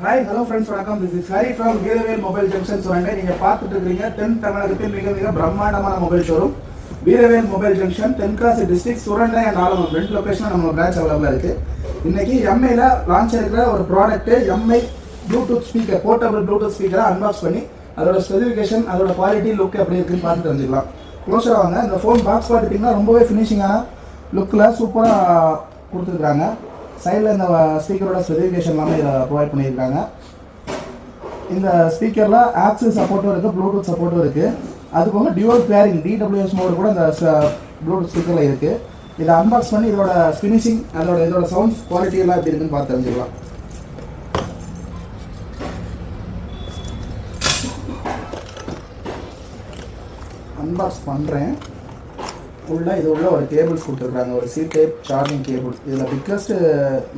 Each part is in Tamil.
ஹாய் ஹலோ ஃப்ரெண்ட்ஸ் வணக்கம். This is Hari from Veeravel mobile junction சொல்லுங்க நீங்க பார்த்துட்டு இருக்கிறீங்க தென் தமிழகத்தில் மிக மிக பிரம்மாண்டமான mobile showroom Veeravel mobile junction Tenkasi district Surandai and Alamaram ரெண்டு லொகேஷன் நம்ம பிரான்ச் அவைலபிளாக இருக்கு. இன்னைக்கு எம்ஐல லான்ச் இருக்கிற ஒரு product Mi bluetooth speaker portable bluetooth ஸ்பீக்கரை அன்பாக்ஸ் பண்ணி அதோட ஸ்பெசிஃபிகேஷன் அதோட குவாலிட்டி லுக் எப்படி இருக்குன்னு பார்த்து தெரிஞ்சுக்கலாம் க்ளோஸராக வாங்க. இந்த ஃபோன் பாக்ஸ் பார்த்துட்டிங்கன்னா ரொம்பவே ஃபினிஷிங்கான லுக்கில் சூப்பராக கொடுத்துருக்காங்க சைடில் இந்த ஸ்பீக்கரோட ஸ்பெசிஃபிகேஷன் எல்லாமே இதில் ப்ரொவைட் பண்ணியிருக்காங்க. இந்த ஸ்பீக்கரில் ஆப்ஸு சப்போர்ட்டும் இருக்குது ப்ளூடூத் சப்போர்ட்டும் இருக்குது அது போக டியூவல் பேரிங் டிடபிள்யூஎஸ் மோடு கூட இந்த ப்ளூடூத் ஸ்பீக்கரில் இருக்குது இதை அன்பாக்ஸ் பண்ணி இதோட ஃபினிஷிங் அதோட இதோட சவுண்ட் குவாலிட்டி எல்லாம் எப்படி இருக்குன்னு பார்த்து தெரிஞ்சுக்கலாம். அன்பாக்ஸ் பண்ணுறேன் ஃபுல்லாக இது உள்ள ஒரு கேபிள்ஸ் கொடுத்துருக்காங்க ஒரு சி டைப் சார்ஜிங் கேபிள் இதில் பிக்கஸ்ட்டு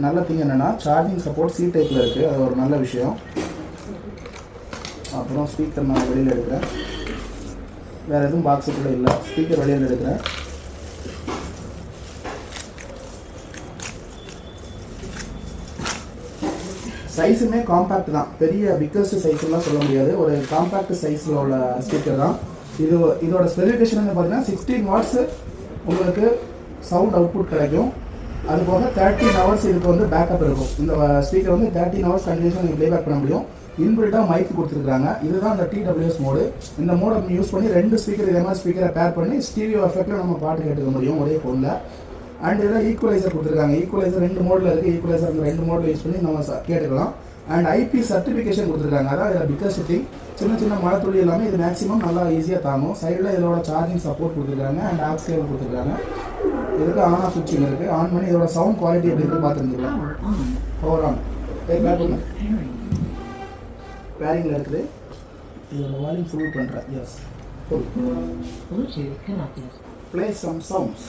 நல்ல திங் என்னென்னா சார்ஜிங் சப்போர்ட் சி டைப்பில் இருக்குது அது ஒரு நல்ல விஷயம். அப்புறம் ஸ்பீக்கர் நான் வெளியில் எடுக்கிறேன். வேறு எதுவும் பாக்ஸுக்குள்ளே இல்லை. ஸ்பீக்கர் வெளியில் எடுக்கிறேன். சைஸுமே காம்பேக்ட் தான். பெரிய பிக்கஸ்ட் சைஸ்லாம் சொல்ல முடியாது. ஒரு காம்பேக்ட் சைஸில் உள்ள ஸ்பீக்கர் தான். இது இதோட ஸ்பெசிஃபிகேஷன் வந்து பார்த்தீங்கன்னா சிக்ஸ்டீன் வாட்ஸ் உங்களுக்கு சவுண்ட் அவுட்புட் கிடைக்கும். அது போக தேர்ட்டின் ஹவர்ஸ் இதுக்கு வந்து பேக்கப் இருக்கும். இந்த ஸ்பீக்கர் வந்து தேர்ட்டின் ஹவர்ஸ் கண்டினியூஸாக நீங்கள் ப்ளேபேக் பண்ண முடியும். இன்பில்ட்டாக மைக் கொடுத்துருக்காங்க இதுதான் அந்த டிடபிள்யூஎஸ் மோடு இந்த மோடை யூஸ் பண்ணி ரெண்டு ஸ்பீக்கர் இதே மாதிரி ஸ்பீக்கரை பேர் பண்ணி ஸ்டீரியோ எஃபெக்டில் நம்ம பாட்டு கேட்டுக்க முடியும் ஒரே ஃபோனில் அண்ட் இதில் ஈக்குவலைசர் கொடுத்துருக்காங்க. ஈக்குவலைசர் ரெண்டு மோடில் இருக்குது ஈக்குவலைசர் அந்த ரெண்டு மோடில் யூஸ் பண்ணி நம்ம கேட்டுக்கலாம். அண்ட் ஐபி சர்டிஃபிகேஷன் கொடுத்துருக்காங்க. அதான் இதில் பிக்கஸ்ட் திங் சின்ன சின்ன மழை எல்லாமே இது மேக்ஸிமம் நல்லா ஈஸியாக தாங்கும். சைடில் இதோட சார்ஜிங் சப்போர்ட் கொடுத்துருக்காங்க. அண்ட் ஆப்ஸ் கேபிள் கொடுத்துருக்காங்க. இதுக்கு ஆன் ஆஃப் சுவிட்சிங் இருக்குது ஆன் பண்ணி இதோட சவுண்ட் குவாலிட்டி எப்படி இருக்குன்னு பார்த்துருந்துக்கலாம். Power on. பேரிங்கில் இருக்குது. இதோட வால்யூம் ஃபுல் பண்ணுறேன் yes. Play some sounds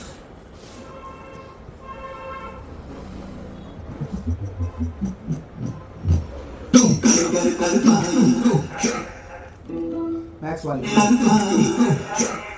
max volume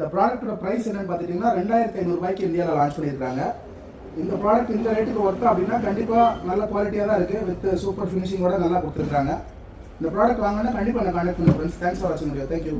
இந்த ப்ராடக்ட்டோட ப்ரைஸ் என்னன்னு பார்த்துட்டிங்கன்னா ரெண்டாயிரத்தி ஐநூறுபாய்க்கு இந்தியாவில் லான்ச் பண்ணியிருக்காங்க. இந்த ப்ராடக்ட் இந்த ரேட்டுக்கு ஒர்த்து அப்படின்னா கண்டிப்பாக நல்ல குவாலிட்டியாக தான் இருக்குது வித் சூப்பர் ஃபினிஷிங்கோட நல்லா கொடுத்துருக்காங்க. இந்த ப்ராடக்ட் வாங்கினா கண்டிப்பாக நான் கான்டெக்ட் பண்ணுறேன் ஃப்ரெண்ட்ஸ் தேங்க்ஸ் ஃபார் வாட்சிங் வீடியோ தேங்க்யூ